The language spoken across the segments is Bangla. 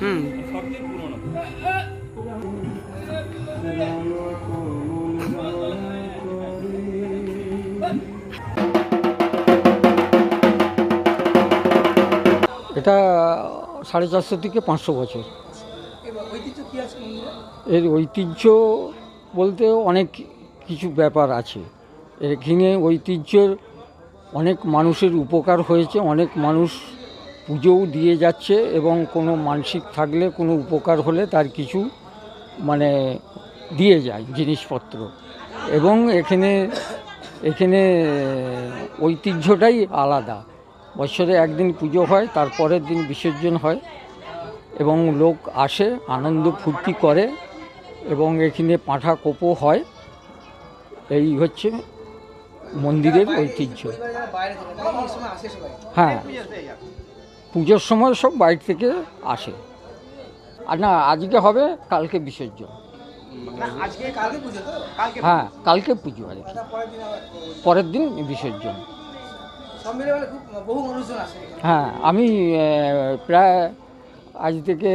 হুম। সবচেয়ে পুরনো। এটা সাড়ে চারশো থেকে পাঁচশো বছর। এর ঐতিহ্য বলতে অনেক কিছু ব্যাপার আছে। এখানে ঐতিহ্যের অনেক মানুষের উপকার হয়েছে, অনেক মানুষ পুজোও দিয়ে যাচ্ছে এবং কোনো মানসিক থাকলে, কোনো উপকার হলে তার কিছু মানে দিয়ে যায় জিনিসপত্র। এবং এখানে এখানে ঐতিহ্যটাই আলাদা। বছরে একদিন পুজো হয়, তারপরের দিন বিসর্জন হয়। এবং লোক আসে আনন্দ ফুর্তি করে এবং এখানে পাঁঠা কোপো হয়। এই হচ্ছে মন্দিরের ঐতিহ্য। হ্যাঁ পুজোর সময় সব বাইরে থেকে আসে। আর না আজকে হবে কালকে বিসর্জন। হ্যাঁ কালকে পুজো আর কি পরের দিন বিসর্জন। মানে হ্যাঁ আমি প্রায় আজ থেকে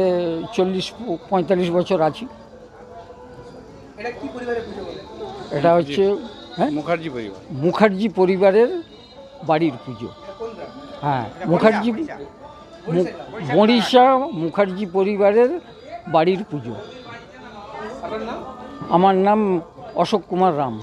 চল্লিশ পঁয়তাল্লিশ বছর আছি। এটা কি পরিবারের পুজো বলে? এটা হচ্ছে হ্যাঁ? মুখার্জি পরিবার। মুখার্জি পরিবারের বাড়ির পুজো। এটা কোন গ্রাম? হ্যাঁ মুখার্জি মু- বড়িশা মুখার্জি পরিবারের বাড়ির পুজো। আমার নাম অশোক কুমার রাম।